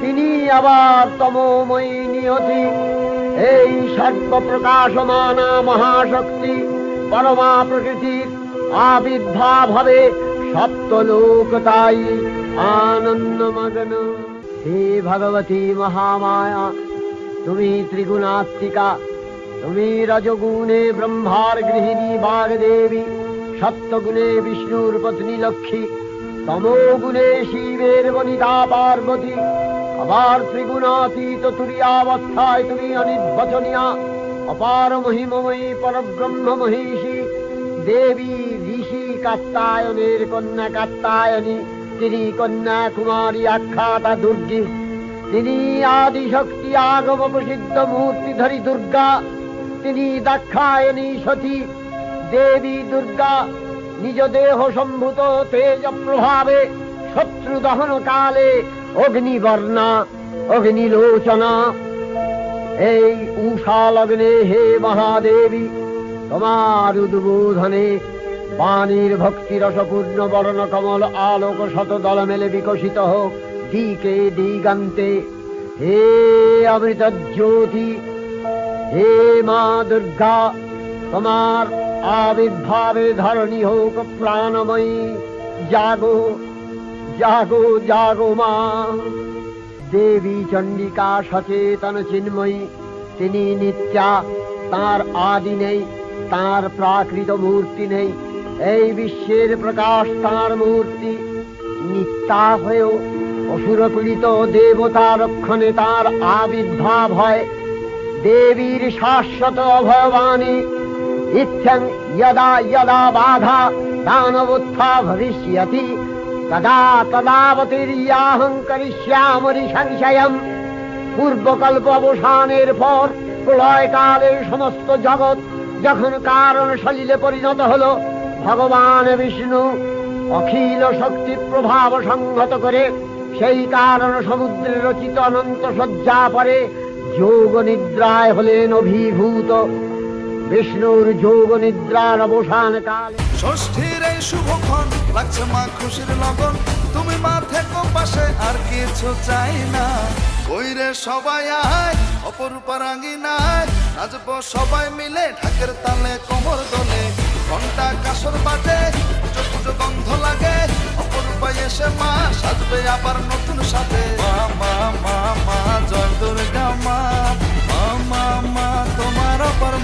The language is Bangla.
তিনি আবার তমোময়ী নিয়তি। এই সর্বপ্রকাশমানা মহাশক্তি পরমা প্রকৃতির আবির্ভাব হবে সপ্তলোক তাই আনন্দমগ্ন। হে ভগবতী মহামায়া, তুমি ত্রিগুণাত্মিকা, তুমি রজগুণে ব্রহ্মার গৃহিণী বাগদেবী সত্যগুণে বিষ্ণুর পত্নী লক্ষ্মী, তমোগুণে শিবের বনিতা পার্বতী আবার ত্রিগুণাতীত তুরিয়াবস্থায় তুমি অনির্বচনীয়া, অপার মহিমময়ী, পরব্রহ্ম মহিষী, দেবী, ঋষি, কাত্তায়নের কন্যা কাত্তায়নী তিনি কন্যা কুমারী, আখ্যাতা দুর্গী, তিনি আদি শক্তি আগম প্রসিদ্ধ মূর্তিধরী দুর্গা, তিনি দাক্ষায়ণী সতী, দেবী দুর্গা, নিজ দেহ সম্ভূত তেজ প্রভাবে শত্রু দহন কালে অগ্নিবর্ণা, অগ্নিলোচনা। এই উষা লগ্নে হে মহাদেবী, তোমার উদ্বোধনে বাণীর ভক্তি রসপূর্ণ বর্ণ কমল আলোক শত দল মেলে বিকশিত হোক। দিকে দিগান্তে, হে অমৃত জ্যোতি হে মা দুর্গা, তোমার আবির্ভাবে ধরণী হোক প্রাণময়ী। জাগো জাগো জাগো মা দেবী চণ্ডিকা সচেতন চিন্ময়ী তিনি নিত্যা তার আদি নেই তার প্রাকৃত মূর্তি নেই এই বিশ্বের প্রকাশ তার মূর্তি। নিত্যা হয়েও অসুরপীড়িত দেবতা রক্ষণে তার আবির্ভাব হয়। দেবীর শাশ্বত অভয়বাণী ইচ্ছং যদা যদা বাধা, দানবোত্থা ভবিষ্যতি। তদা তদাবতীর্যাহং করিষ্যামরি পূর্বকল্প অবসানের পর প্রলয়কালে সমস্ত জগৎ যখন কারণ সলিলে পরিণত হল ভগবান বিষ্ণু অখিল শক্তি প্রভাব সংহত করে সেই কারণ সমুদ্রে রচিত অনন্ত সজ্জা পরে যোগ নিদ্রায় হলেন অভিভূত। বিষ্ণুর যোগ নিদ্রার অবসান কালে। ষষ্ঠীর এই শুভক্ষণ লাগছে মা খুশির লগন। তুমি মা থেকো পাশে, আর কিছু চাই না। কইরে সবাই আয়, অপরূপা রাঙিনায় নাচবো সবাই মিলে, ঢাকের তালে কোমর দোলে। ঘণ্টা কাসর বাজে, পুজো পুজো গন্ধ লাগে। অপরূপা এসে মা, সাজবে আবার নতুন সাথে মা মা মা মা, জয় দুর্গা মা মা মা, তোমার অপর